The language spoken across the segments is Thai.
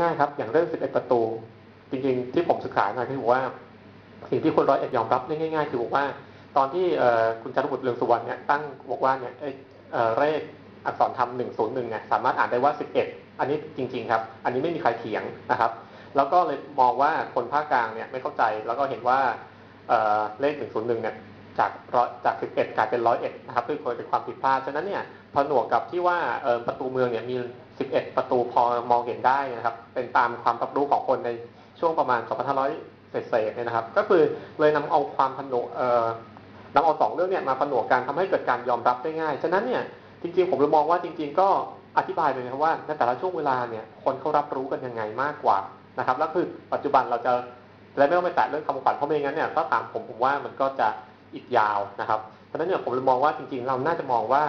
ง่ายๆครับ อย่างเรื่อง11ประตู จริงๆ ที่ผมศึกษามาคือบอกว่า สิ่งที่คนร้อยเอ็ดยอมรับได้ง่าย ๆ คือบอกว่า ตอนที่คุณจารุบุตรเรืองสุวรรณเนี่ยตั้งบอกว่าเนี่ยเเลขอักษรธรรม101เนี่ยสามารถอ่านได้ว่า11อันนี้จริง ๆ ครับ อันนี้ไม่มีใครเถียงนะครับ แล้วก็เลยมองว่าคนภาคกลางเนี่ยไม่เข้าใจแล้วก็เห็นว่าเอ่อเลข101เนี่ยจากร้อยจาก 11 กลายเป็น 101 นะครับด้วยคนเป็นความผิดพลาด ฉะนั้นเนี่ย พอหนวกกับที่ว่าประตูเมืองเนี่ยมี 11ประตูพอมองเห็นได้นะครับ เป็นตามความรับรู้ของคนในช่วงประมาณ2,500เศษเนี่ยนะครับ ก็คือเลยนำเอาความผนวกเอ่อนำเอาสองเรื่องเนี่ยมาผนวกกันทำให้เกิดการยอมรับได้ง่าย ฉะนั้นเนี่ยจริงๆผมเลยมองว่าจริง ๆ ก็อธิบายเลยนะครับว่าในแต่ละช่วงเวลาเนี่ยคนเขารับรู้กันยังไงมากกว่านะครับ แล้วคือปัจจุบันเราจะและไม่ต้องไปแตะเรื่องคำขวัญเพราะไม่งั้นเนี่ยถ้าตามผมผมว่ามันก็จะอีกยาวนะครับ เพราะฉะนั้นเนี่ยผมเลยมองว่าจริง ๆ เราน่าจะมองว่า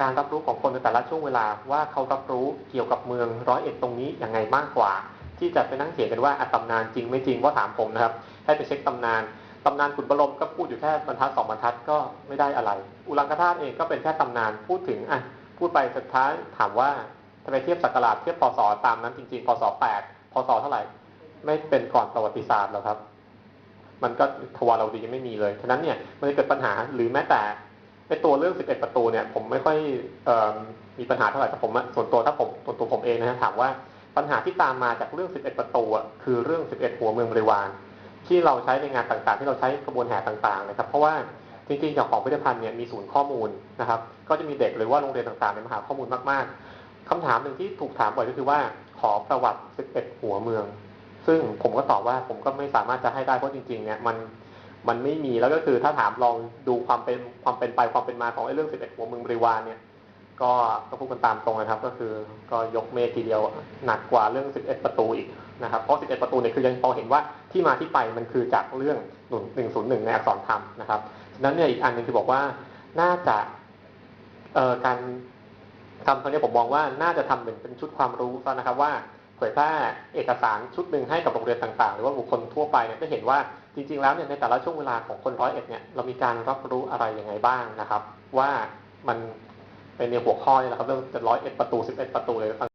การรับรู้ของคนในแต่ละช่วงเวลาว่าเขารับรู้เกี่ยวกับเมืองร้อยเอ็ดตรงนี้ยังไงมากกว่า ที่จะไปนั่งเถียงกันว่าตำนานจริงไม่จริงว่าถามผมนะครับให้ไปเช็คตำนานตำนานขุนบรมก็พูดอยู่แค่บรรทัดสองบรรทัดก็ไม่ได้อะไร อุลังคธาตุเองก็เป็นแค่ตำนานพูดถึงอะพูดไปสุดท้ายถามว่าทำไมเทียบสักราชเทียบพศตามนั้นจริงๆพศแปดพศเท่าไหร่ ไม่เป็นก่อนประวัติศาสตร์หรอกครับ มันก็ทวารเราดียังไม่มีเลยฉะนั้นเนี่ยมันจะเกิดปัญหาหรือแม้แต่ ในตัวเรื่อง 11 ประตูเนี่ย ผมไม่ค่อยอมีปัญหาเท่าไหร่แต่ผมส่วนตัวถ้าผมส่วนตัวผมเองนะฮะถามว่าปัญหาที่ตามมาจากเรื่อง 11 ประตูอะคือเรื่อง 11 หัวเมืองบริวาร ที่เราใช้ในงานต่างๆ ที่เราใช้กระบวนแห่ต่างๆนะครับ เพราะว่าจริงๆอย่างของพิพิธภัณฑ์เนี่ยมีศูนย์ข้อมูลนะครับ ก็จะมีเด็กหรือว่าโรงเรียนต่างๆเนี่ยมหาข้อมูลมากๆคำถามหนึ่งที่ถูกถามบ่อยก็คือว่าขอประวัติ 11 หัวเมือง ซึ่งผมก็ตอบว่าผมก็ไม่สามารถจะให้ได้เพราะจริงๆเนี่ยมัน มันไม่มีแล้วก็คือถ้าถามลองดูความเป็นความเป็นไปความเป็นมาของไอ้เรื่อง11หัวเมืองบริวารเนี่ย ก็ก็พูดกันตามตรงนะครับ ก็คือก็ยกเมฆทีเดียวหนักกว่าเรื่อง11ประตูอีกนะครับเพราะ11ประตูเนี่ยคือยังพอเห็นว่าที่มาที่ไปมันคือจากเรื่องหนึ่ง101ในอักษรธรรมนะครับฉะนั้นเนี่ยอีกอันหนึ่งคือบอกว่าน่าจะเอ่อการทำตรงนี้ผมมองว่าน่าจะทำเหมือนเป็นชุดความรู้ซะนะครับว่า ผยแพร่เอกสารชุดหนึ่งให้กับโรงเรียนต่างๆ หรือว่าบุคคลทั่วไปเนี่ยก็เห็นว่าจริง ๆ แล้วเนี่ยในแต่ละช่วงเวลาของคนร้อยเอ็ดเนี่ยเรามีการรับรู้อะไรยังไงบ้างนะครับ ว่ามันเป็นในหัวข้อเนี่ยนะครับเรื่องร้อยเอ็ดประตูสิบเอ็ดประตูเลย